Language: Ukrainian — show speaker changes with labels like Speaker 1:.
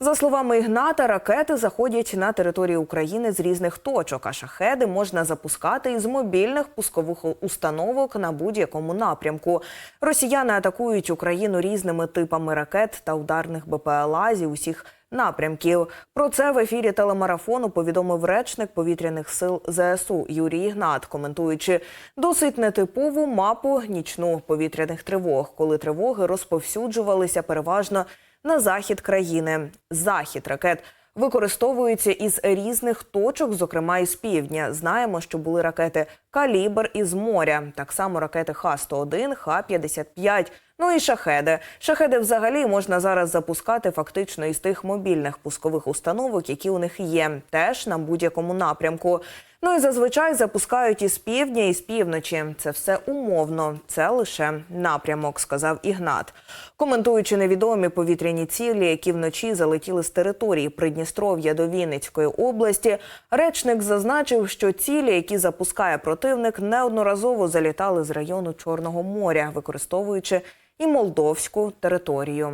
Speaker 1: За словами Ігната, ракети заходять на територію України з різних точок, а шахеди можна запускати із мобільних пускових установок на будь-якому напрямку. Росіяни атакують Україну різними типами ракет та ударних БПЛА зі усіх напрямків. Про це в ефірі телемарафону повідомив речник повітряних сил ЗСУ Юрій Ігнат, коментуючи досить нетипову мапу нічну повітряних тривог, коли тривоги розповсюджувалися переважно на захід країни. Захід ракет використовується із різних точок, зокрема із півдня. Знаємо, що були ракети Калібр із моря, так само ракети Х-101, Х-55, ну і шахеди. Шахеди взагалі можна зараз запускати фактично із тих мобільних пускових установок, які у них є, теж на будь-якому напрямку. Ну і зазвичай запускають із півдня, і з півночі. Це все умовно. Це лише напрямок, сказав Ігнат. Коментуючи невідомі повітряні цілі, які вночі залетіли з території Придністров'я до Вінницької області, речник зазначив, що цілі, які запускає противник, неодноразово залітали з району Чорного моря, використовуючи і молдовську територію.